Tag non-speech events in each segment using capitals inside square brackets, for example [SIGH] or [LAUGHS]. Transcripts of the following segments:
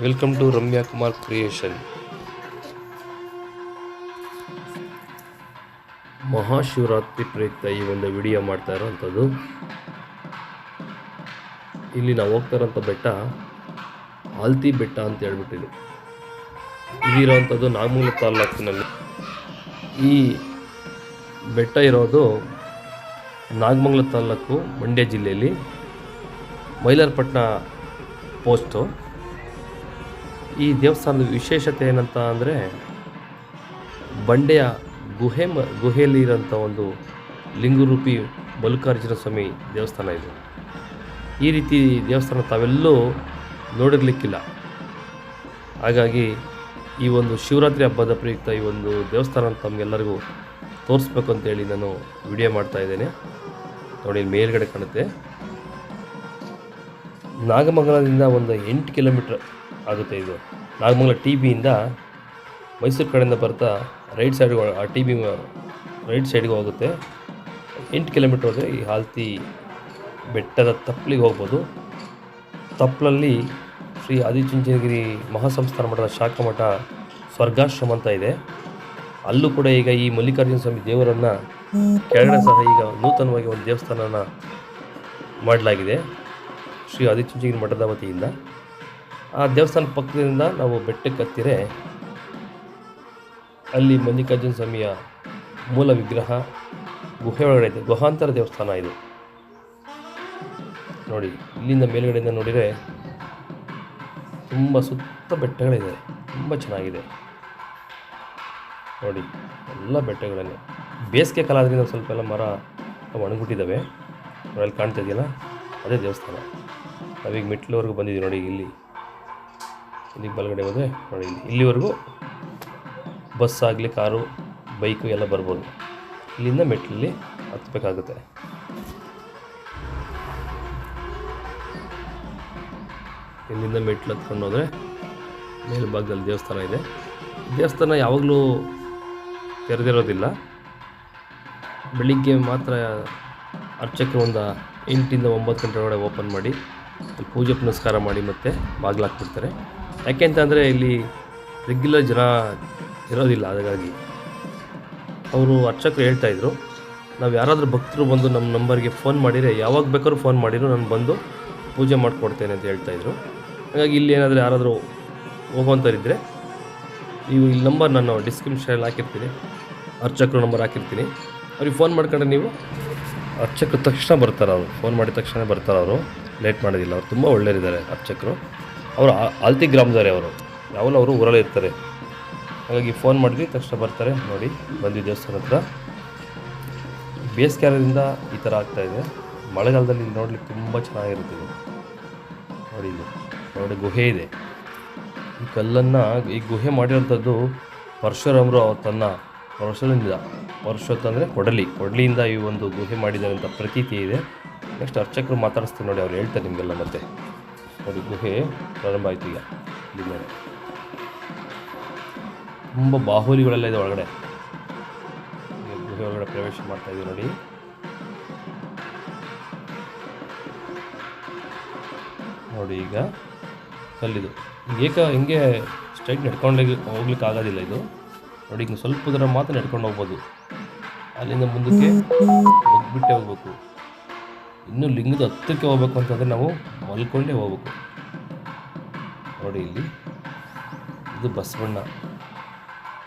Welcome to Ramya Kumar creation Mahashivaratri ಪ್ರಯುಕ್ತ ಈ ಒಂದು ವಿಡಿಯೋ ಮಾಡ್ತಾ ಇರೋವಂಥದ್ದು ಇಲ್ಲಿ ನಾವು ಹೋಗ್ತಾ ಇರೋಂಥ ಬೆಟ್ಟ ಆಲ್ತಿ ಬೆಟ್ಟ ಅಂತ ಹೇಳ್ಬಿಟ್ಟಿದೆ. ಇದಿರೋವಂಥದ್ದು ನಾಗಮೂಲ ತಾಲ್ಲೂಕಿನಲ್ಲಿ ಈ ಬೆಟ್ಟ ಇರೋದು ನಾಗಮಂಗಲ ತಾಲ್ಲೂಕು ಮಂಡ್ಯ ಜಿಲ್ಲೆಯಲ್ಲಿ. ಮೈಲಾರಪಟ್ಟಣ ಪೋಸ್ಟು ಈ ದೇವಸ್ಥಾನದ ವಿಶೇಷತೆ ಏನಂತ ಅಂದರೆ ಬಂಡೆಯ ಗುಹೆ ಮ, ಗುಹೆಯಲ್ಲಿ ಇರೋಂಥ ಒಂದು ಲಿಂಗರೂಪಿ ಮಲ್ಲಿಕಾರ್ಜುನ ಸ್ವಾಮಿ ದೇವಸ್ಥಾನ ಇದು. ಈ ರೀತಿ ದೇವಸ್ಥಾನ ತಾವೆಲ್ಲೂ ನೋಡಿರಲಿಕ್ಕಿಲ್ಲ. ಹಾಗಾಗಿ ಈ ಒಂದು ಶಿವರಾತ್ರಿ ಹಬ್ಬದ ಪ್ರಯುಕ್ತ ಈ ಒಂದು ದೇವಸ್ಥಾನ ತಮಗೆಲ್ಲರಿಗೂ ತೋರಿಸ್ಬೇಕು ಅಂತೇಳಿ ನಾನು ವಿಡಿಯೋ ಮಾಡ್ತಾ ಇದ್ದೇನೆ. ನೋಡಿ ಮೇಲ್ಗಡೆ ಕಾಣುತ್ತೆ. ನಾಗಮಂಗಲದಿಂದ ಒಂದು ಎಂಟು ಕಿಲೋಮೀಟ್ರ್ ಆಗುತ್ತೆ ಇದು. ನಾಗಮಂಗಲ ಟಿ ಬಿಯಿಂದ ಮೈಸೂರು ಕಡೆಯಿಂದ ಬರ್ತಾ ರೈಟ್ ಸೈಡ್ಗೆ ಆ ಟಿ ಬಿ ರೈಟ್ ಸೈಡ್ಗೆ ಹೋಗುತ್ತೆ. ಎಂಟು ಕಿಲೋಮೀಟ್ರ್ ಹೋದರೆ ಈ ಹಾಲ್ತಿ ಬೆಟ್ಟದ ತಪ್ಪಲಿಗೆ ಹೋಗ್ಬೋದು. ತಪ್ಪಲಲ್ಲಿ ಶ್ರೀ ಆದಿಚುಂಚನಗಿರಿ ಮಹಾಸಂಸ್ಥಾನ ಮಠದ ಶಾಖಾ ಮಠ ಸ್ವರ್ಗಾಶ್ರಮ ಅಂತ ಇದೆ. ಅಲ್ಲೂ ಕೂಡ ಈಗ ಈ ಮಲ್ಲಿಕಾರ್ಜುನ ಸ್ವಾಮಿ ದೇವರನ್ನು ಕೆಳಗಡೆ ಸಹ ಈಗ ನೂತನವಾಗಿ ಒಂದು ದೇವಸ್ಥಾನನ ಮಾಡಲಾಗಿದೆ ಶ್ರೀ ಆದಿಚುಂಚನಗಿರಿ ಮಠದ ವತಿಯಿಂದ. ಆ ದೇವಸ್ಥಾನ ಪಕ್ಕದಿಂದ ನಾವು ಬೆಟ್ಟಕ್ಕೆ ಹತ್ತಿರೆ ಅಲ್ಲಿ ಮಲ್ಲಿಕಾರ್ಜುನ ಸ್ವಾಮಿಯ ಮೂಲ ವಿಗ್ರಹ ಗುಹೆ ಒಳಗಡೆ ಇದೆ. ಗುಹಾಂತರ ದೇವಸ್ಥಾನ ಇದು. ನೋಡಿ, ಇಲ್ಲಿಂದ ಮೇಲುಗಡೆಯಿಂದ ನೋಡಿದರೆ ತುಂಬ ಸುತ್ತ ಬೆಟ್ಟಗಳಿದೆ. ತುಂಬ ಚೆನ್ನಾಗಿದೆ. ನೋಡಿ, ಎಲ್ಲ ಬೆಟ್ಟಗಳಲ್ಲಿ ಬೇಸಿಗೆ ಕಾಲ ಆದ್ರಿಂದ ಸ್ವಲ್ಪ ಎಲ್ಲ ಮರ ಒಣಗಿಬಿಟ್ಟಿದ್ದಾವೆ ಅಲ್ಲಿ ಕಾಣ್ತಾ ಇದೆಯಲ್ಲ? ಅದೇ ದೇವಸ್ಥಾನ. ನಾವೀಗ ಮೆಟ್ಲವರೆಗೂ ಬಂದಿದ್ದೀವಿ. ನೋಡಿ, ಇಲ್ಲಿ ಇಲ್ಲಿಗೆ ಬಲಗಡೆ ಹೋದರೆ ನೋಡಿ ಇಲ್ಲಿ ಇಲ್ಲಿವರೆಗೂ ಬಸ್ ಆಗಲಿ, ಕಾರು, ಬೈಕು ಎಲ್ಲ ಬರ್ಬೋದು. ಇಲ್ಲಿಂದ ಮೆಟ್ಲಲ್ಲಿ ಹತ್ತಬೇಕಾಗುತ್ತೆ ಇಲ್ಲಿಂದ ಮೆಟ್ಲು ಹತ್ಕೊಂಡು ಹೋದರೆ ಮೇಲ್ಭಾಗದಲ್ಲಿ ದೇವಸ್ಥಾನ ಇದೆ. ದೇವಸ್ಥಾನ ಯಾವಾಗಲೂ ತೆರೆದಿರೋದಿಲ್ಲ. ಬೆಳಿಗ್ಗೆ ಮಾತ್ರ ಅರ್ಚಕ್ಕೆ ಒಂದು ಎಂಟಿಂದ ಒಂಬತ್ತು ಗಂಟೆ ಒಳಗಡೆ ಓಪನ್ ಮಾಡಿ ಪೂಜೆ ಪುನಸ್ಕಾರ ಮಾಡಿ ಮತ್ತೆ ಬಾಗಿಲು ಹಾಕ್ಬಿಡ್ತಾರೆ. ಯಾಕೆ ಅಂತಂದರೆ ಇಲ್ಲಿ ರೆಗ್ಯುಲರ್ ಜನ ಇರೋದಿಲ್ಲ, ಹಾಗಾಗಿ. ಅವರು ಅರ್ಚಕರು ಹೇಳ್ತಾಯಿದ್ರು ನಾವು ಯಾರಾದರೂ ಭಕ್ತರು ಬಂದು ನಮ್ಮ ನಂಬರ್ಗೆ ಫೋನ್ ಮಾಡಿದರೆ, ಯಾವಾಗ ಬೇಕಾದ್ರೂ ಫೋನ್ ಮಾಡಿದ್ರು, ನಾನು ಬಂದು ಪೂಜೆ ಮಾಡಿಕೊಡ್ತೇನೆ ಅಂತ ಹೇಳ್ತಾಯಿದ್ರು ಹಾಗಾಗಿ ಇಲ್ಲಿ ಏನಾದರೂ ಯಾರಾದರೂ ಹೋಗುವಂಥವ್ರಿದ್ದರೆ ನೀವು ಇಲ್ಲಿ ನಂಬರ್ ನಾನು ಡಿಸ್ಕ್ರಿಪ್ಷನಲ್ಲಿ ಹಾಕಿರ್ತೀನಿ, ಅರ್ಚಕರು ನಂಬರ್ ಹಾಕಿರ್ತೀನಿ. ಅವ್ರಿಗೆ ಫೋನ್ ಮಾಡ್ಕೊಂಡ್ರೆ ನೀವು ಅರ್ಚಕರು ತಕ್ಷಣ ಬರ್ತಾರೆ ಅವರು. ಫೋನ್ ಮಾಡಿದ ತಕ್ಷಣ ಬರ್ತಾರೆ ಅವರು. ಲೇಟ್ ಮಾಡೋದಿಲ್ಲ ಅವ್ರು. ತುಂಬ ಒಳ್ಳೆಯರಿದ್ದಾರೆ ಅರ್ಚಕರು. ಅವರು ಅಲ್ತಿ ಗ್ರಾಮದವರೇ ಅವರು. ಯಾವಾಗಲೂ ಅವರು ಊರಲ್ಲೇ ಇರ್ತಾರೆ. ಹಾಗಾಗಿ ಫೋನ್ ಮಾಡಿದ್ವಿ ತಕ್ಷಣ ಬರ್ತಾರೆ ನೋಡಿ ಬಂದ್ವಿ ದೇವಸ್ಥಾನ ಹತ್ರ. ಬೇಸಿಗೆಗಾಲದಿಂದ ಈ ಥರ ಆಗ್ತಾಯಿದೆ ಮಳೆಗಾಲದಲ್ಲಿ ನೋಡಲಿಕ್ಕೆ ನೋಡ್ಲಿಕ್ಕೆ ತುಂಬ ಚೆನ್ನಾಗಿರುತ್ತೆ ಇದು. ನೋಡಿ ಇಲ್ಲಿ ನೋಡಿ, ಗುಹೆ ಇದೆ. ಈ ಕಲ್ಲನ್ನು, ಈ ಗುಹೆ ಮಾಡಿರೋಂಥದ್ದು ಪರಶುರಾಮರು ಅವ್ರು ತನ್ನ ಪರಶುರಿಂದ ಪರಶುತ್ ಅಂದರೆ ಕೊಡಲಿ. ಕೊಡಲಿಯಿಂದ ಈ ಒಂದು ಗುಹೆ ಮಾಡಿದ್ದಾರೆ ಅಂತ ಪ್ರತೀತಿ ಇದೆ. ನೆಕ್ಸ್ಟ್ ಅರ್ಚಕರು ಮಾತಾಡಿಸ್ತೀವಿ ನೋಡಿ, ಅವ್ರು ಹೇಳ್ತಾರೆ ನಿಮಗೆಲ್ಲ ಮತ್ತೆ. ನೋಡಿ ಗುಹೆ ಪ್ರಾರಂಭ ಆಯಿತು ಈಗ. ಇಲ್ಲಿ ತುಂಬ ಬಾಹುಲಿಗಳೆಲ್ಲ ಇದೆ ಒಳಗಡೆ. ಗುಹೆ ಒಳಗಡೆ ಪ್ರವೇಶ ಮಾಡ್ತಾ ಇದೀವಿ ನೋಡಿ. ನೋಡಿ ಈಗ ಕಲ್ಲಿದು. ಏಕ ಹಿಂಗೆ ಸ್ಟ್ರೈಟ್ ನಡ್ಕೊಂಡು ಹೋಗ್ಲಿಕ್ಕೆ ಆಗೋದಿಲ್ಲ ಇದು. ನೋಡಿ ಹಿಂಗೆ ಸ್ವಲ್ಪ ದೂರ ಮಾತ್ರ ನಡ್ಕೊಂಡು ಹೋಗ್ಬೋದು. ಅಲ್ಲಿಂದ ಮುಂದಕ್ಕೆ ಬಿಟ್ಟೆ ಹೋಗ್ಬೇಕು. ಇನ್ನು ಲಿಂಗದ ಹತ್ತಕ್ಕೆ ಹೋಗ್ಬೇಕು ಅಂತಂದರೆ ನಾವು ಮಲ್ಕೊಂಡೇ ಹೋಗ್ಬೇಕು. ನೋಡಿ ಇಲ್ಲಿ, ಇದು ಬಸವಣ್ಣ.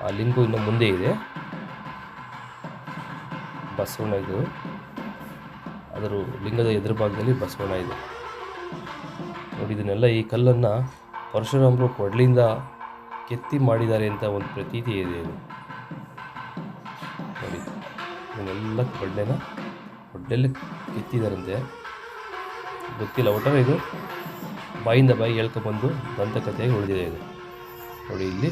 ಆ ಲಿಂಗು ಇನ್ನು ಮುಂದೆ ಇದೆ. ಬಸವಣ್ಣ ಇದು. ಅದರ ಲಿಂಗದ ಎದುರು ಭಾಗದಲ್ಲಿ ಬಸವಣ್ಣ ಇದೆ. ನೋಡಿ, ಇದನ್ನೆಲ್ಲ ಈ ಕಲ್ಲನ್ನು ಪರಶುರಾಮರು ಕೊಡಲಿಂದ ಕೆತ್ತಿ ಮಾಡಿದ್ದಾರೆ ಅಂತ ಒಂದು ಪ್ರತೀತಿ ಇದೆ ಇದು. ನೋಡಿ, ಇದನ್ನೆಲ್ಲ ಕೊಡ್ಲೆನ? ಕೊಡ್ಲೆಲ್ಲ ಕೆತ್ತಿದಾರಂತೆ ಗೊತ್ತಿಲ್ಲ, ಒಟ್ಟಾರೆ ಇದು ಬಾಯಿಂದ ಬಾಯಿ ಹೇಳ್ಕೊಬಂದು ದಂತಕಥೆಯಾಗಿ ಉಳಿದಿದೆ ಇದು. ನೋಡಿ ಇಲ್ಲಿ,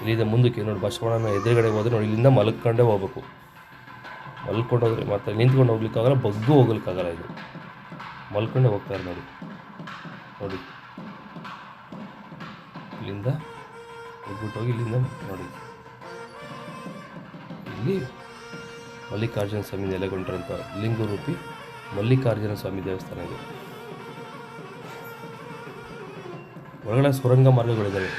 ಇಲ್ಲಿಂದ ಮುಂದಕ್ಕೆ ನೋಡಿ, ಬಸವಣ್ಣನ ಎದುರುಗಡೆ ಹೋದರೆ ನೋಡಿ, ಇಲ್ಲಿಂದ ಮಲ್ಕೊಂಡೇ ಹೋಗ್ಬೇಕು. ಮಲ್ಕೊಂಡು ಹೋದರೆ ಮತ್ತೆ ನಿಂತ್ಕೊಂಡು ಹೋಗ್ಲಿಕ್ಕಾಗಲ್ಲ, ಬಗ್ಗು ಹೋಗ್ಲಿಕ್ಕಾಗಲ್ಲ ಇದು. ಮಲ್ಕೊಂಡೇ ಹೋಗ್ತಾರೆ ನೋಡಿ. ನೋಡಿ. ಇಲ್ಲಿಂದ ಹೋಗ್ಬಿಟ್ಟು ಹೋಗಿ ಇಲ್ಲಿಂದ ನೋಡಿ. ಇಲ್ಲಿ ಮಲ್ಲಿಕಾರ್ಜುನ ಸ್ವಾಮಿ ನೆಲೆಗೊಂಡಿರುವಂಥ ಲಿಂಗರೂಪಿ ಮಲ್ಲಿಕಾರ್ಜುನ ಸ್ವಾಮಿ ದೇವಸ್ಥಾನ ಇದೆ. ಒಳಗಡೆ ಸುರಂಗ ಮಾರ್ಗಗಳಿದ್ದಾವೆ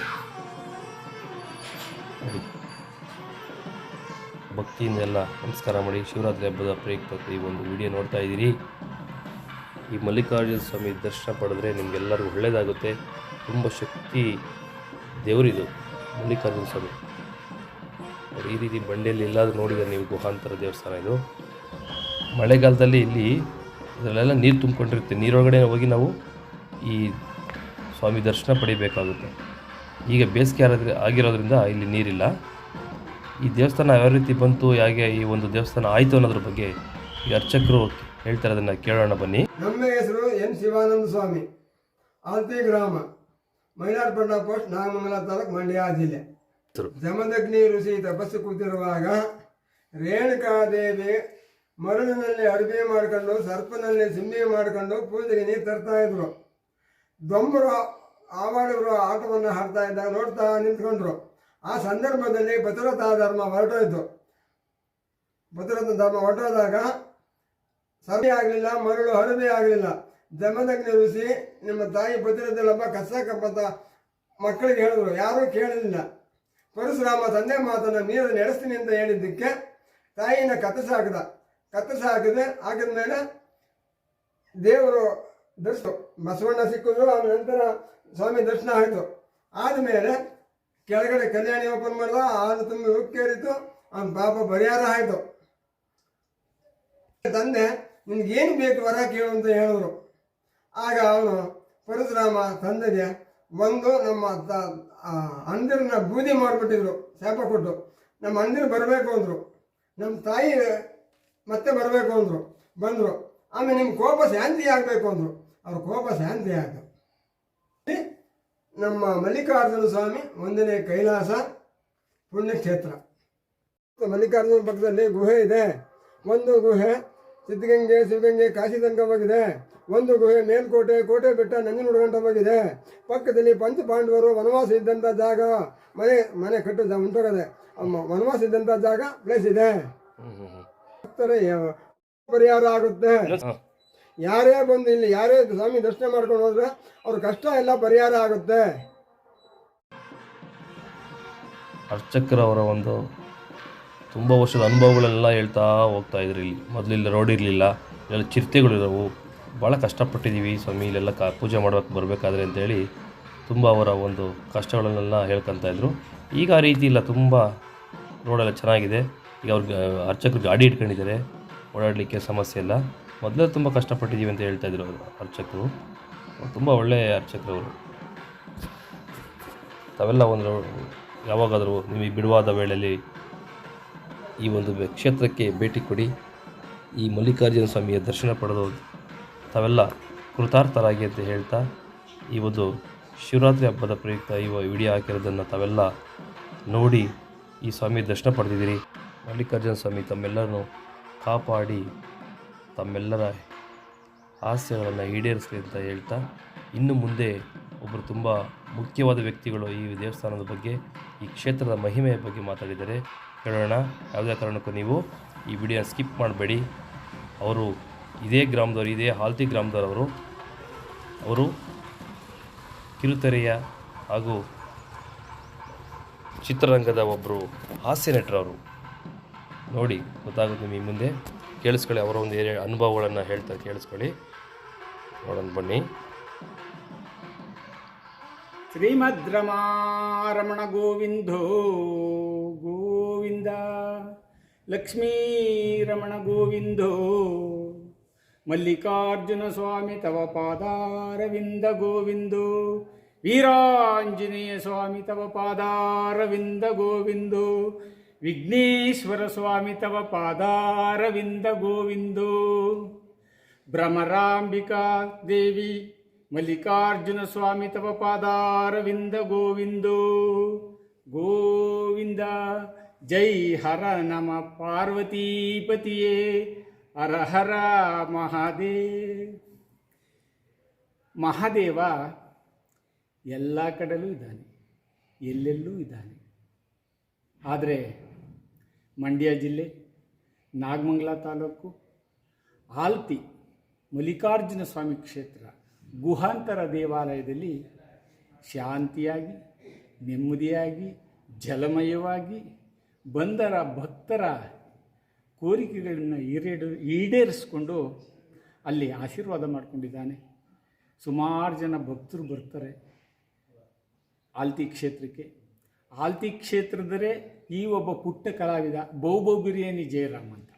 ಭಕ್ತಿಯಿಂದೆಲ್ಲ ನಮಸ್ಕಾರ ಮಾಡಿ ಶಿವರಾತ್ರಿ ಹಬ್ಬದ ಪ್ರಯುಕ್ತ ಈ ಒಂದು ವಿಡಿಯೋ ನೋಡ್ತಾ ಇದ್ದೀರಿ. ಈ ಮಲ್ಲಿಕಾರ್ಜುನ ಸ್ವಾಮಿ ದರ್ಶನ ಪಡೆದ್ರೆ ನಿಮಗೆಲ್ಲರಿಗೂ ಒಳ್ಳೆಯದಾಗುತ್ತೆ ತುಂಬ ಶಕ್ತಿ ದೇವರಿದು ಮಲ್ಲಿಕಾರ್ಜುನ ಸ್ವಾಮಿ. ಈ ರೀತಿ ಬಂಡೆಯಲ್ಲಿ ಎಲ್ಲಾದರೂ ನೋಡಿದರೆ ನೀವು ಗುಹಾಂತರ ದೇವಸ್ಥಾನ ಇದು. ಮಳೆಗಾಲದಲ್ಲಿ ಇಲ್ಲಿ ಅದರಲ್ಲೆಲ್ಲ ನೀರು ತುಂಬಿಕೊಂಡಿರುತ್ತೆ. ನೀರೊಳಗಡೆ ಹೋಗಿ ನಾವು ಈ ಸ್ವಾಮಿ ದರ್ಶನ ಪಡಿಬೇಕಾಗುತ್ತೆ. ಈಗ ಬೇಸಿಗೆ ಆರೋದ್ರ ಆಗಿರೋದ್ರಿಂದ ಇಲ್ಲಿ ನೀರಿಲ್ಲ. ಈ ದೇವಸ್ಥಾನ ಯಾವ ರೀತಿ ಬಂತು, ಹೇಗೆ ಈ ಒಂದು ದೇವಸ್ಥಾನ ಆಯಿತು ಅನ್ನೋದ್ರ ಬಗ್ಗೆ ಈ ಅರ್ಚಕರು ಹೇಳ್ತಾರೆ, ಅದನ್ನು ಕೇಳೋಣ ಬನ್ನಿ. ನಮ್ಮ ಹೆಸರು ಎನ್ ಶಿವಾನಂದ ಸ್ವಾಮಿ. ಆಲ್ತಿ ಗ್ರಾಮ, ಮೈಲಾರಪಟ್ಟಣ ಪೋಸ್ಟ್ ನಾಗಮಂಗಲ ತಾಲೂಕು ಮಂಡ್ಯ ಜಿಲ್ಲೆ. ಜಮದಗ್ನಿ ಋಷಿ ತಪಸ್ಸು ಕೂತಿರುವಾಗ ರೇಣುಕಾದೇವಿ ಮರಳಿನಲ್ಲಿ ಅಡುಗೆ ಮಾಡ್ಕೊಂಡು, ಸರ್ಪನಲ್ಲಿ ಸಿಂಬಿ ಮಾಡ್ಕೊಂಡು ಪೂಜೆಗೆ ನೀರು ತರ್ತಾ ಇದ್ರು. ದೊಂಬರು ಆವಾಡಿಗರು ಆಟವನ್ನು ಹಾಡ್ತಾ ಇದ್ದಾಗ ನೋಡ್ತಾ ನಿಂತ್ಕೊಂಡ್ರು. ಆ ಸಂದರ್ಭದಲ್ಲಿ ಭದ್ರತಾ ಧರ್ಮ ಹೊರಟೋಯ್ತು. ಭದ್ರತಾ ಧರ್ಮ ಹೊರಟೋದಾಗ ಸರ್ಪಿ ಆಗಲಿಲ್ಲ, ಮರಳು ಅರಬಿ ಆಗಲಿಲ್ಲ. ಜಮದಗ್ನಿ ಋಷಿ ನಿಮ್ಮ ತಾಯಿ ಭದ್ರದಲ್ಲೊಬ್ಬ ಕಸ ಕಪ್ಪತ್ತ ಮಕ್ಕಳಿಗೆ ಹೇಳಿದ್ರು. ಯಾರೂ ಕೇಳಲಿಲ್ಲ. ಪರಶುರಾಮ ತಂದೆ ಮಾತನ್ನ ನೀರು ನಡೆಸ್ತೀನಿ ಅಂತ ಹೇಳಿದ್ದಕ್ಕೆ ತಾಯಿನ ಕತ್ತರಿಸಿ ಹಾಕಿದ ಕತ್ತರಿಸಿ ಹಾಕಿದೆ ಮೇಲೆ ದೇವರು ದರ್ಶನ ಬಸವಣ್ಣ ಸಿಕ್ಕಿದ್ರು ಆ ನಂತರ ಸ್ವಾಮಿ ದರ್ಶನ ಆಯಿತು. ಆದಮೇಲೆ ಕೆಳಗಡೆ ಕಲ್ಯಾಣಿ ಓಪನ್ ಮಾಡಿದ ಹಾಲು ತುಂಬ ಉಕ್ಕೇರಿತು ಅವನ ಪಾಪ ಪರಿಹಾರ ಆಯಿತು. ತಂದೆ ನಿನ್ಗೇನು ಬೇಕು ವರ ಕೇಳು ಅಂತ ಹೇಳಿದ್ರು. ಆಗ ಅವನು ಪರಶುರಾಮ ತಂದೆಗೆ ಒಂದು ನಮ್ಮ ಅಂದಿರನ್ನ ಬೂದಿ ಮಾಡಿಬಿಟ್ಟಿದ್ರು ಶಾಪ ಕೊಟ್ಟು. ನಮ್ಮ ಅಂದಿರು ಬರಬೇಕು ಅಂದರು. ನಮ್ಮ ತಾಯಿ ಮತ್ತೆ ಬರಬೇಕು ಅಂದರು. ಬಂದರು. ಆಮೇಲೆ ನಿಮ್ಮ ಕೋಪ ಶಾಂತಿ ಆಗಬೇಕು ಅಂದರು. ಅವ್ರ ಕೋಪ ಶಾಂತಿ ಆಯಿತು ನಮ್ಮ ಮಲ್ಲಿಕಾರ್ಜುನ ಸ್ವಾಮಿ ಒಂದನೇ ಕೈಲಾಸ ಪುಣ್ಯಕ್ಷೇತ್ರ. ಮಲ್ಲಿಕಾರ್ಜುನ ಪಕ್ಕದಲ್ಲಿ ಗುಹೆ ಇದೆ. ಒಂದು ಗುಹೆ ಸಿದ್ಧಗಂಗೆ, ಶಿವಗಂಗೆ, ಕಾಶಿ ತನಕ ಹೋಗಿದೆ. ಒಂದು ಗುಹೆ ಮೇಲ್ಕೋಟೆ, ಕೋಟೆ ಬೆಟ್ಟ ಹೋಗಿದೆ ಪಕ್ಕದಲ್ಲಿ ಪಂಚ ಪಾಂಡವರು ವನವಾಸ ಇದ್ದಂಥ ಜಾಗ. ಮನೆ ಮನೆ ಕಟ್ಟು ಉಂಟಾಗದೆ. ವನವಾಸ ಇದ್ದಂಥ ಜಾಗ ಪ್ಲೇಸ್ ಇದೆ. ಪರಿಹಾರ ಆಗುತ್ತೆ. ಯಾರೇ ಬಂದು ಇಲ್ಲಿ, ಯಾರೇ ಸ್ವಾಮಿ ದರ್ಶನ ಮಾಡ್ಕೊಂಡು ಹೋದ್ರೆ ಅವ್ರ ಕಷ್ಟ ಎಲ್ಲ ಪರಿಹಾರ ಆಗುತ್ತೆ. ಅರ್ಚಕರವರ ಒಂದು ತುಂಬ ವರ್ಷದ ಅನುಭವಗಳೆಲ್ಲ ಹೇಳ್ತಾ ಹೋಗ್ತಾ ಇದ್ರು ಇಲ್ಲಿ. ಮೊದಲಿಲ್ಲ, ರೋಡ್ ಇರಲಿಲ್ಲ ಇಲ್ಲೆಲ್ಲ ಚಿರತೆಗಳಿರೋವು ಭಾಳ ಕಷ್ಟಪಟ್ಟಿದ್ದೀವಿ. ಸ್ವಾಮಿ, ಇಲ್ಲೆಲ್ಲ ಕ, ಪೂಜೆ ಮಾಡೋಕ್ಕೆ ಬರಬೇಕಾದ್ರೆ ಅಂತೇಳಿ ತುಂಬ ಅವರ ಒಂದು ಕಷ್ಟಗಳನ್ನೆಲ್ಲ ಇದ್ರು. ಈಗ ಆ ರೀತಿ ಇಲ್ಲ, ತುಂಬ ರೋಡೆಲ್ಲ ಚೆನ್ನಾಗಿದೆ. ಈಗ ಅವ್ರಿಗೆ ಅರ್ಚಕರು ಗಾಡಿ ಇಟ್ಕೊಂಡಿದ್ದಾರೆ. ಓಡಾಡಲಿಕ್ಕೆ ಸಮಸ್ಯೆ ಇಲ್ಲ. ಮೊದಲೇ ತುಂಬ ಕಷ್ಟಪಟ್ಟಿದ್ದೀವಿ ಅಂತ ಹೇಳ್ತಾ ಇದ್ರು ಅವರು, ಅರ್ಚಕರು. ತುಂಬ ಒಳ್ಳೆಯ ಅರ್ಚಕರು ಅವರು ತಾವೆಲ್ಲ ಒಂದು ಯಾವಾಗಾದರೂ ನಿಮಗೆ ಬಿಡುವಾದ ವೇಳೆಯಲ್ಲಿ ಈ ಒಂದು ಕ್ಷೇತ್ರಕ್ಕೆ ಭೇಟಿ ಕೊಡಿ. ಈ ಮಲ್ಲಿಕಾರ್ಜುನ ಸ್ವಾಮಿಯ ದರ್ಶನ ಪಡೆದು ತಾವೆಲ್ಲ ಕೃತಾರ್ಥರಾಗಿ ಅಂತ ಹೇಳ್ತಾ ಈ ಒಂದು ಶಿವರಾತ್ರಿ ಹಬ್ಬದ ಪ್ರಯುಕ್ತ ಈ ವಿಡಿಯೋ ಹಾಕಿರೋದನ್ನು ತಾವೆಲ್ಲ ನೋಡಿ ಈ ಸ್ವಾಮಿ ದರ್ಶನ ಪಡೆದಿದ್ದೀರಿ. ಮಲ್ಲಿಕಾರ್ಜುನ ಸ್ವಾಮಿ ತಮ್ಮೆಲ್ಲರನ್ನು ಕಾಪಾಡಿ, ತಮ್ಮೆಲ್ಲರ ಆಸೆಗಳನ್ನು ಈಡೇರಿಸಲಿ ಅಂತ ಹೇಳ್ತಾ ಇನ್ನು ಮುಂದೆ ಒಬ್ಬರು ತುಂಬ ಮುಖ್ಯವಾದ ವ್ಯಕ್ತಿಗಳು ಈ ದೇವಸ್ಥಾನದ ಬಗ್ಗೆ, ಈ ಕ್ಷೇತ್ರದ ಮಹಿಮೆಯ ಬಗ್ಗೆ ಮಾತಾಡಿದರೆ ಕೇಳೋಣ ಯಾವುದೇ ಕಾರಣಕ್ಕೂ ನೀವು ಈ ವಿಡಿಯೋ ಸ್ಕಿಪ್ ಮಾಡಬೇಡಿ. ಅವರು ಇದೇ ಗ್ರಾಮದವರು, ಇದೇ ಹಾಲ್ತಿ ಗ್ರಾಮದವರವರು, ಅವರು ಕಿರುತೆರೆಯ ಹಾಗೂ ಚಿತ್ರರಂಗದ ಒಬ್ಬರು ಹಾಸ್ಯ ನಟರವರು. ನೋಡಿ, ಗೊತ್ತಾಗುತ್ತೆ ನಿಮ್ಮ ಮುಂದೆ. ಕೇಳಿಸ್ಕೊಳ್ಳಿ, ಅವರ ಒಂದು ಏರಿಯಾ ಅನುಭವಗಳನ್ನು ಹೇಳ್ತಾರೆ ಕೇಳಿಸ್ಕೊಳ್ಳಿ. ನೋಡೋಣ, ಬನ್ನಿ. ಶ್ರೀಮದ್ರಮಾರಮಣ ಗೋವಿಂದೋ ಗೋವಿಂದ ಲಕ್ಷ್ಮೀರಮಣ ಗೋವಿಂದೋ ಮಲ್ಲಿಕಾರ್ಜುನ ಸ್ವಾಮಿ ತವ ಪಾದಾರವಿಂದ ಗೋವಿಂದು. ವೀರಾಂಜನೇಯ ಸ್ವಾಮಿ ತವ ಪಾದಾರವಿಂದ ಗೋವಿಂದು. ವಿಘ್ನೇಶ್ವರ ಸ್ವಾಮಿ ತವ ಪಾದಾರವಿಂದ ಗೋವಿಂದು. ಭ್ರಮರಾಂಬಿಕಾ ದೇವಿ ಮಲ್ಲಿಕಾರ್ಜುನ ಸ್ವಾಮಿ ತವ ಪಾದಾರವಿಂದ ಗೋವಿಂದು. ಗೋವಿಂದ, ಜೈ ಹರ ನಮ ಪಾರ್ವತೀಪತಿಯೇ. ಹರ ಹರ ಮಹಾದೇವ್. ಮಹಾದೇವ ಎಲ್ಲ ಕಡೆಲೂ ಇದ್ದಾನೆ, ಎಲ್ಲೆಲ್ಲೂ ಇದ್ದಾನೆ. ಆದರೆ ಮಂಡ್ಯ ಜಿಲ್ಲೆ, ನಾಗಮಂಗಲ ತಾಲೂಕು, ಆಲ್ತಿ, ಮಲ್ಲಿಕಾರ್ಜುನ ಸ್ವಾಮಿ ಕ್ಷೇತ್ರ, ಗುಹಾಂತರ ದೇವಾಲಯದಲ್ಲಿ ಶಾಂತಿಯಾಗಿ, ನೆಮ್ಮದಿಯಾಗಿ, ಜಲಮಯವಾಗಿ ಬಂದರ ಭಕ್ತರ ಕೋರಿಕೆಗಳನ್ನು ಈಡೇಡು ಈಡೇರಿಸ್ಕೊಂಡು ಅಲ್ಲಿ ಆಶೀರ್ವಾದ ಮಾಡಿಕೊಂಡಿದ್ದಾನೆ. ಸುಮಾರು ಜನ ಭಕ್ತರು ಬರ್ತಾರೆ ಆಲ್ತಿ ಕ್ಷೇತ್ರಕ್ಕೆ. ಆಲ್ತಿ ಕ್ಷೇತ್ರದರೆ ಈ ಒಬ್ಬ ಪುಟ್ಟ ಕಲಾವಿದ ಬೌಬೌ ಬಿರಿಯಾನಿ ಜಯರಾಮ್ ಅಂತ.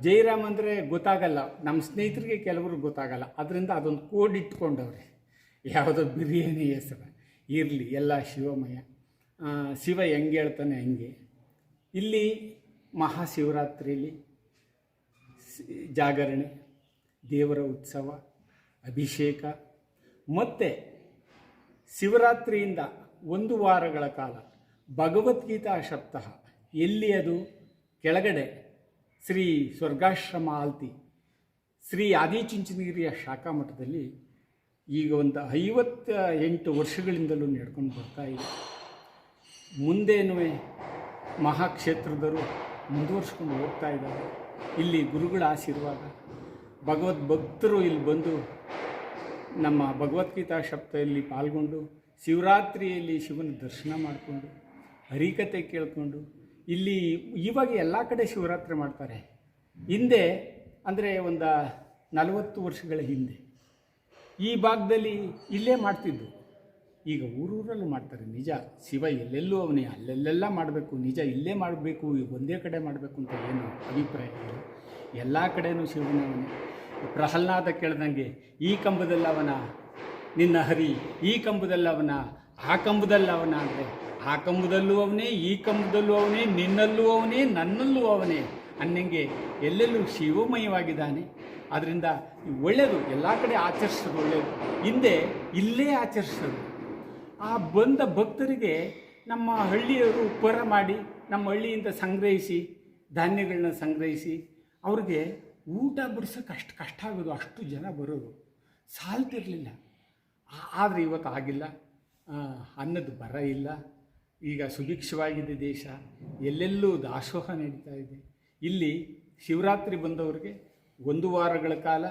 ಜಯರಾಮ್ ಅಂದರೆ ಗೊತ್ತಾಗಲ್ಲ. ನಮ್ಮ ಸ್ನೇಹಿತರಿಗೆ ಕೆಲವರು ಗೊತ್ತಾಗಲ್ಲ. ಅದರಿಂದ ಅದೊಂದು ಕೋಡ್ ಇಟ್ಕೊಂಡವ್ರೆ. ಯಾವುದೋ ಬಿರಿಯಾನಿ ಹೆಸರು. ಇರಲಿ, ಎಲ್ಲ ಶಿವಮಯ. ಶಿವ ಹೆಂಗೆ ಹೇಳ್ತಾನೆ ಹಂಗೆ. ಇಲ್ಲಿ ಮಹಾಶಿವರಾತ್ರಿಯಲ್ಲಿ ಸ್- ಜಾಗರಣೆ, ದೇವರ ಉತ್ಸವ, ಅಭಿಷೇಕ ಮತ್ತು ಶಿವರಾತ್ರಿಯಿಂದ ಒಂದು ವಾರಗಳ ಕಾಲ ಭಗವದ್ಗೀತಾ ಸಪ್ತಾಹ ಎಲ್ಲಿ ಅದು? ಕೆಳಗಡೆ ಶ್ರೀ ಸ್ವರ್ಗಾಶ್ರಮ ಆಲ್ತಿ, ಶ್ರೀ ಆದಿಚುಂಚನಗಿರಿಯ ಶಾಖಾ ಮಠದಲ್ಲಿ ಈಗ ಒಂದು ಐವತ್ತ ಎಂಟು ವರ್ಷಗಳಿಂದಲೂ ನಡ್ಕೊಂಡು ಬರ್ತಾ ಇದೆ. ಮುಂದೇನೂ ಮಹಾಕ್ಷೇತ್ರದರು ಮುಂದುವರ್ಸ್ಕೊಂಡು ಹೋಗ್ತಾ ಇದ್ದಾರೆ. ಇಲ್ಲಿ ಗುರುಗಳ ಆಶೀರ್ವಾದ. ಭಗವದ್ ಭಕ್ತರು ಇಲ್ಲಿ ಬಂದು ನಮ್ಮ ಭಗವದ್ಗೀತಾ ಶಬ್ದದಲ್ಲಿ ಪಾಲ್ಗೊಂಡು, ಶಿವರಾತ್ರಿಯಲ್ಲಿ ಶಿವನ ದರ್ಶನ ಮಾಡಿಕೊಂಡು ಹರಿಕತೆ ಕೇಳಿಕೊಂಡು, ಇಲ್ಲಿ ಇವಾಗ ಎಲ್ಲ ಕಡೆ ಶಿವರಾತ್ರಿ ಮಾಡ್ತಾರೆ. ಹಿಂದೆ ಅಂದರೆ ಒಂದು ನಲವತ್ತು ವರ್ಷಗಳ ಹಿಂದೆ. ಈ ಭಾಗದಲ್ಲಿ ಇಲ್ಲೇ ಮಾಡ್ತಿದ್ದು. ಈಗ ಊರೂರಲ್ಲೂ ಮಾಡ್ತಾರೆ. ನಿಜ, ಶಿವ ಎಲ್ಲೆಲ್ಲೂ ಅವನೇ, ಅಲ್ಲೆಲ್ಲೆಲ್ಲ ಮಾಡಬೇಕು, ನಿಜ ಇಲ್ಲೇ ಮಾಡಬೇಕು ಒಂದೇ ಕಡೆ ಮಾಡಬೇಕು ಅಂತ ಏನು ಅಭಿಪ್ರಾಯ ಇಲ್ಲ. ಎಲ್ಲ ಕಡೆಯೂ ಶಿವನವನೇ ಪ್ರಹ್ಲಾದ ಕೇಳ್ದಂಗೆ, ಈ ಕಂಬದಲ್ಲಿ ಅವನ, ನಿನ್ನ ಹರಿ, ಈ ಕಂಬದಲ್ಲಿ ಅವನ, ಆ ಕಂಬದಲ್ಲಿ ಅವನ ಅಂದರೆ, ಆ ಕಂಬದಲ್ಲೂ ಅವನೇ, ಈ ಕಂಬದಲ್ಲೂ ಅವನೇ, ನಿನ್ನಲ್ಲೂ ಅವನೇ, ನನ್ನಲ್ಲೂ ಅವನೇ ಅನ್ನಂಗೆ ಎಲ್ಲೆಲ್ಲೂ ಶಿವಮಯವಾಗಿದ್ದಾನೆ. ಆದ್ದರಿಂದ ಒಳ್ಳೆಯದು, ಎಲ್ಲ ಕಡೆ ಆಚರಿಸೋದು ಒಳ್ಳೆಯದು. ಹಿಂದೆ ಇಲ್ಲೇ ಆಚರಿಸೋದು. ಆ ಬಂದ ಭಕ್ತರಿಗೆ ನಮ್ಮ ಹಳ್ಳಿಯವರು ಉಪಹಾರ ಮಾಡಿ, ನಮ್ಮ ಹಳ್ಳಿಯಿಂದ ಸಂಗ್ರಹಿಸಿ ಧಾನ್ಯಗಳನ್ನ ಸಂಗ್ರಹಿಸಿ, ಅವ್ರಿಗೆ ಊಟ ಬಡಿಸೋಕೆ ಅಷ್ಟು ಕಷ್ಟ ಆಗೋದು, ಅಷ್ಟು ಜನ ಬರೋರು. ಸಾಲ್ತಿರಲಿಲ್ಲ. ಆದರೆ ಇವತ್ತು ಆಗಿಲ್ಲ. ಅನ್ನದ ಬರ ಇಲ್ಲ. ಈಗ ಸುಭಿಕ್ಷವಾಗಿದೆ ದೇಶ, ಎಲ್ಲೆಲ್ಲೂ ದಾಸೋಹ ನಡೀತಾ ಇದೆ. ಇಲ್ಲಿ ಶಿವರಾತ್ರಿ ಬಂದವರಿಗೆ ಒಂದು ವಾರಗಳ ಕಾಲ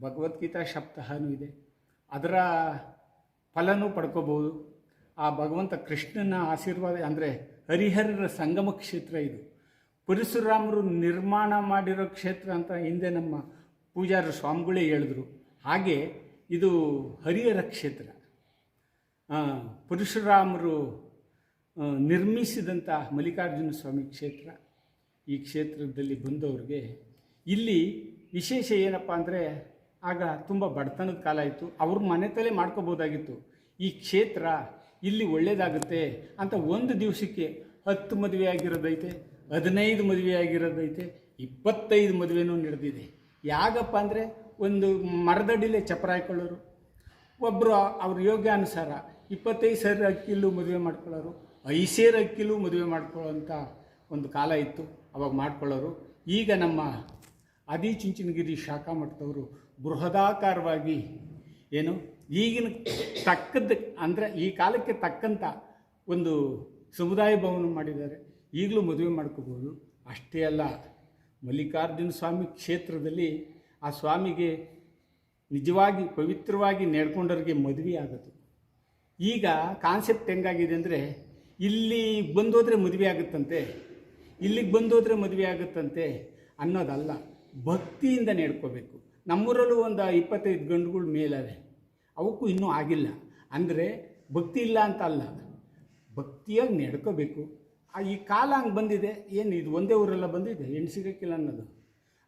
ಭಗವದ್ಗೀತಾ ಸಪ್ತಾಹನೂ ಇದೆ. ಅದರ ಫಲನೂ ಪಡ್ಕೋಬೋದು ಆ ಭಗವಂತ ಕೃಷ್ಣನ ಆಶೀರ್ವಾದ ಅಂದರೆ ಹರಿಹರರ ಸಂಗಮ ಕ್ಷೇತ್ರ ಇದು. ಪರಶುರಾಮರು ನಿರ್ಮಾಣ ಮಾಡಿರೋ ಕ್ಷೇತ್ರ ಅಂತ ಹಿಂದೆ ನಮ್ಮ ಪೂಜಾರ ಸ್ವಾಮಿಗಳೇ ಹೇಳಿದ್ರು. ಹಾಗೆ ಇದು ಹರಿಹರ ಕ್ಷೇತ್ರ. ಪರಶುರಾಮರು ನಿರ್ಮಿಸಿದಂಥ ಮಲ್ಲಿಕಾರ್ಜುನ ಸ್ವಾಮಿ ಕ್ಷೇತ್ರ ಈ ಕ್ಷೇತ್ರದಲ್ಲಿ ಬಂದವ್ರಿಗೆ. ಇಲ್ಲಿ ವಿಶೇಷ ಏನಪ್ಪ ಅಂದರೆ ಆಗ ತುಂಬ ಬಡತನದ ಕಾಲ ಇತ್ತು. ಅವ್ರ ಮನೆತಲೇ ಮಾಡ್ಕೋಬೋದಾಗಿತ್ತು. ಈ ಕ್ಷೇತ್ರ ಇಲ್ಲಿ ಒಳ್ಳೆಯದಾಗುತ್ತೆ ಅಂತ ಒಂದು ದಿವಸಕ್ಕೆ ಹತ್ತು ಮದುವೆ ಆಗಿರೋದೈತೆ, ಹದಿನೈದು ಮದುವೆ ಆಗಿರೋದೈತೆ, ಇಪ್ಪತ್ತೈದು ಮದುವೆನೂ ನಡೆದಿದೆ. ಯಾಗಪ್ಪ ಅಂದರೆ ಒಂದು ಮರದಡಿಲೇ ಚಪ್ಪರ ಹಾಕೊಳ್ಳೋರು ಒಬ್ಬರು ಅವ್ರ ಯೋಗ್ಯಾನುಸಾರ ಇಪ್ಪತ್ತೈದು ಸೇರು ಅಕ್ಕಿಲೂ ಮದುವೆ ಮಾಡ್ಕೊಳ್ಳೋರು ಅಕ್ಕಿಲು ಅಕ್ಕಿಲೂ ಮದುವೆ ಮಾಡ್ಕೊಳ್ಳೋಂಥ ಒಂದು ಕಾಲ ಇತ್ತು, ಅವಾಗ ಮಾಡ್ಕೊಳ್ಳೋರು. ಈಗ ನಮ್ಮ ಆದಿಚುಂಚನಗಿರಿ ಶಾಖಾ ಮಠದವರು ಬೃಹದಾಕಾರವಾಗಿ ಏನು ಈಗಿನ ತಕ್ಕದ ಅಂದರೆ ಈ ಕಾಲಕ್ಕೆ ತಕ್ಕಂಥ ಒಂದು ಸಮುದಾಯ ಭವನ ಮಾಡಿದ್ದಾರೆ. ಈಗಲೂ ಮದುವೆ ಮಾಡ್ಕೋಬೋದು. ಅಷ್ಟೇ ಅಲ್ಲ, ಮಲ್ಲಿಕಾರ್ಜುನ ಸ್ವಾಮಿ ಕ್ಷೇತ್ರದಲ್ಲಿ ಆ ಸ್ವಾಮಿಗೆ ನಿಜವಾಗಿ ಪವಿತ್ರವಾಗಿ ನೆಡ್ಕೊಂಡವ್ರಿಗೆ ಮದುವೆ ಆಗುತ್ತೆ ಈಗ ಕಾನ್ಸೆಪ್ಟ್ ಹೆಂಗಾಗಿದೆ ಅಂದರೆ, ಇಲ್ಲಿ ಬಂದೋದ್ರೆ ಮದುವೆ ಆಗುತ್ತಂತೆ, ಇಲ್ಲಿಗೆ ಬಂದೋದ್ರೆ ಮದುವೆ ಆಗುತ್ತಂತೆ ಅನ್ನೋದಲ್ಲ. ಭಕ್ತಿಯಿಂದ ನೆಡ್ಕೋಬೇಕು. ನಮ್ಮೂರಲ್ಲೂ ಒಂದು ಇಪ್ಪತ್ತೈದು ಗಂಡುಗಳು ಮೇಲವೆ. ಅವಕ್ಕೂ ಇನ್ನೂ ಆಗಿಲ್ಲ. ಅಂದರೆ ಭಕ್ತಿ ಇಲ್ಲ ಅಂತ ಅಲ್ಲ ಭಕ್ತಿಯಾಗಿ ನಡ್ಕೋಬೇಕು. ಈ ಕಾಲ ಹಂಗೆ ಬಂದಿದೆ. ಏನು ಇದು ಒಂದೇ ಊರೆಲ್ಲ ಬಂದಿದೆ? ಹೆಣ್ಣು ಸಿಗೋಕ್ಕಿಲ್ಲ ಅನ್ನೋದು.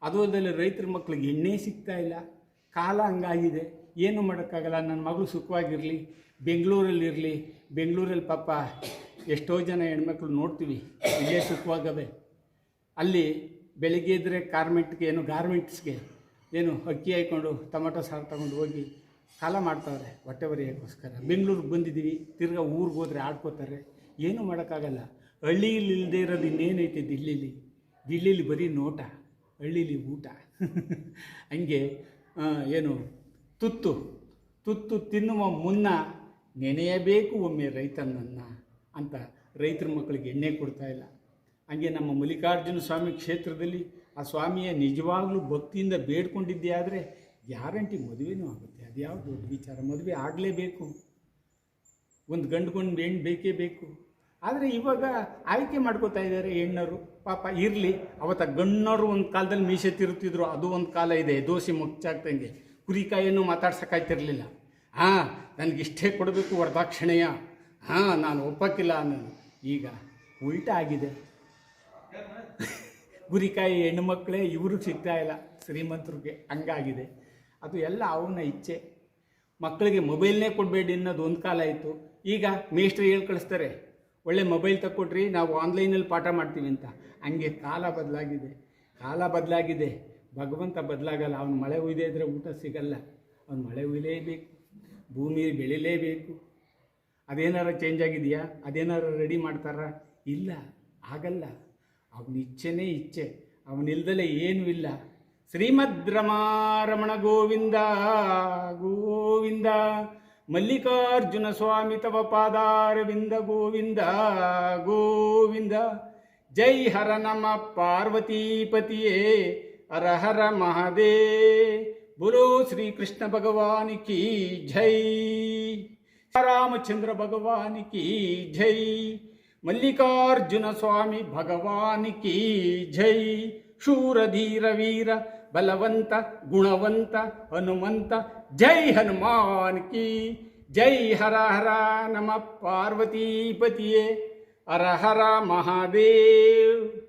ಅದು ಅಲ್ಲದೆ ರೈತರ ಮಕ್ಳಿಗೆ ಎಣ್ಣೆ ಸಿಗ್ತಾ ಇಲ್ಲ. ಕಾಲ ಹಂಗಾಗಿದೆ. ಏನು ಮಾಡೋಕ್ಕಾಗಲ್ಲ? ನನ್ನ ಮಗಳು ಸುಖವಾಗಿರಲಿ ಬೆಂಗಳೂರಲ್ಲಿರಲಿ ಬೆಂಗಳೂರಲ್ಲಿ ಪಾಪ ಎಷ್ಟೋ ಜನ ಹೆಣ್ಮಕ್ಳು ನೋಡ್ತೀವಿ. ಇಲ್ಲೇ ಸುಖವಾಗವೆ. ಅಲ್ಲಿ ಬೆಳಿಗ್ಗೆ ಇದ್ದರೆ ಕಾರ್ಮೆಂಟ್ಗೆ ಏನು ಗಾರ್ಮೆಂಟ್ಸ್ಗೆ ಏನು ಅಕ್ಕಿ ಹಾಕ್ಕೊಂಡು ಟೊಮೆಟೊ ಸಾರು ತಗೊಂಡು ಹೋಗಿ ಕಾಲ ಮಾಡ್ತಾವ್ರೆ ಹೊಟ್ಟೆ ಬರೆಯೋಕ್ಕೋಸ್ಕರ ಬೆಂಗಳೂರಿಗೆ ಬಂದಿದ್ದೀವಿ, ತಿರ್ಗಾ ಊರಿಗೆ ಹೋದರೆ ಆಡ್ಕೋತಾರೆ ಏನೂ ಮಾಡೋಕ್ಕಾಗಲ್ಲ. ಹಳ್ಳಿಲಿ ಇಲ್ಲದೆ ಇರೋದು ಇನ್ನೇನೈತೆ ದಿಲ್ಲಿಲಿ? ದಿಲ್ಲಿಲಿ ಬರೀ ನೋಟ, ಹಳ್ಳೀಲಿ ಊಟ. [LAUGHS] ಹಂಗೆ ಏನು, ತುತ್ತು. ತುತ್ತು ತಿನ್ನುವ ಮುನ್ನ ನೆನೆಯಬೇಕು ಒಮ್ಮೆ ರೈತನನ್ನು ಅಂತ ರೈತರ ಮಕ್ಕಳಿಗೆ ಎಣ್ಣೆ ಕೊಡ್ತಾ ಇಲ್ಲ. ಹಂಗೆ ನಮ್ಮ ಮಲ್ಲಿಕಾರ್ಜುನ ಸ್ವಾಮಿ ಕ್ಷೇತ್ರದಲ್ಲಿ ಆ ಸ್ವಾಮಿಯ ನಿಜವಾಗ್ಲೂ ಭಕ್ತಿಯಿಂದ ಬೇಡ್ಕೊಂಡಿದ್ದೆ ಆದರೆ ಗ್ಯಾರಂಟಿ ಮದುವೆನೂ ಆಗುತ್ತೆ. ಅದು ಯಾವ ದೊಡ್ಡ ವಿಚಾರ? ಮದುವೆ ಆಗಲೇಬೇಕು. ಒಂದು ಗಂಡುಗೊಂಡು ಹೆಣ್ಣು ಬೇಕೇ ಬೇಕು. ಆದರೆ ಇವಾಗ ಆಯ್ಕೆ ಮಾಡ್ಕೋತಾ ಇದ್ದಾರೆ ಹೆಣ್ಣರು. ಪಾಪ ಇರಲಿ, ಅವತ್ತ ಗಣ್ಣರು ಒಂದು ಕಾಲದಲ್ಲಿ ಮೀಸೆ ತಿರುತ್ತಿದ್ರು ಅದು ಒಂದು ಕಾಲ ಇದೆ. ದೋಸೆ ಮುಚ್ಚಾಗ್ತಂಗೆ ಕುರಿಕಾಯನ್ನು ಮಾತಾಡ್ಸೋಕ್ಕಾಯ್ತಿರ್ಲಿಲ್ಲ. ಹಾಂ ನನಗೆ ಇಷ್ಟೇ ಕೊಡಬೇಕು ವರದಾಕ್ಷಿಣೆಯ. ಹಾಂ, ನಾನು ಒಪ್ಪಕ್ಕಿಲ್ಲ ಅನ್ನೋದು. ಈಗ ಉಲ್ಟಾ ಆಗಿದೆ. ಗುರಿಕಾಯಿ ಹೆಣ್ಣು ಮಕ್ಕಳೇ ಇವರು ಸಿಗ್ತಾ ಇಲ್ಲ. ಶ್ರೀಮಂತರಿಗೆ ಹಂಗಾಗಿದೆ. ಅದು ಎಲ್ಲ ಅವನ ಇಚ್ಛೆ. ಮಕ್ಕಳಿಗೆ ಮೊಬೈಲ್ನೇ ಕೊಡಬೇಡಿ ಅನ್ನೋದು ಒಂದು ಕಾಲ ಆಯಿತು. ಈಗ ಮೇಷ್ಟ್ರು ಹೇಳಿ ಕಳಿಸ್ತಾರೆ, ಒಳ್ಳೆ ಮೊಬೈಲ್ ತಕ್ಕೊಟ್ರಿ ನಾವು ಆನ್ಲೈನಲ್ಲಿ ಪಾಠ ಮಾಡ್ತೀವಿ ಅಂತ. ಹಂಗೆ ಕಾಲ ಬದಲಾಗಿದೆ. ಕಾಲ ಬದಲಾಗಿದೆ. ಭಗವಂತ ಬದಲಾಗಲ್ಲ. ಅವ್ನು ಮಳೆ ಉಯ್ದೇ ಇದ್ರೆ ಊಟ ಸಿಗಲ್ಲ. ಅವ್ನು ಮಳೆ ಉಯ್ಲೇಬೇಕು ಭೂಮಿ ಬೆಳಿಲೇಬೇಕು. ಅದೇನಾರು ಚೇಂಜ್ ಆಗಿದೆಯಾ? ಅದೇನಾರು ರೆಡಿ ಮಾಡ್ತಾರಾ? ಇಲ್ಲ. ಆಗಲ್ಲ. ಅವನ ಇಚ್ಛೆನೇ ಇಚ್ಛೆ. ಅವನಿಲ್ದಲೇ ಏನೂ ಇಲ್ಲ. ಶ್ರೀಮದ್ ರಮಾರಮಣ ಗೋವಿಂದ ಗೋವಿಂದ ಮಲ್ಲಿಕಾರ್ಜುನ ಸ್ವಾಮಿ ತವ ಪಾದಾರವಿಂದ ಗೋವಿಂದ ಗೋವಿಂದ ಜೈ ಹರ ನಮ ಪಾರ್ವತೀಪತಿಯೇ ಹರ ಹರ ಮಹಾದೇ बोलो श्री कृष्ण भगवान की जय रामचंद्र भगवान की जय मल्लिकार्जुन स्वामी भगवान की जय शूर धीर वीर बलवंत, गुणवंत, हनुमंत। जय हनुमान की, जय हरा हरा नम पार्वती पतिये हर हरा महादेव।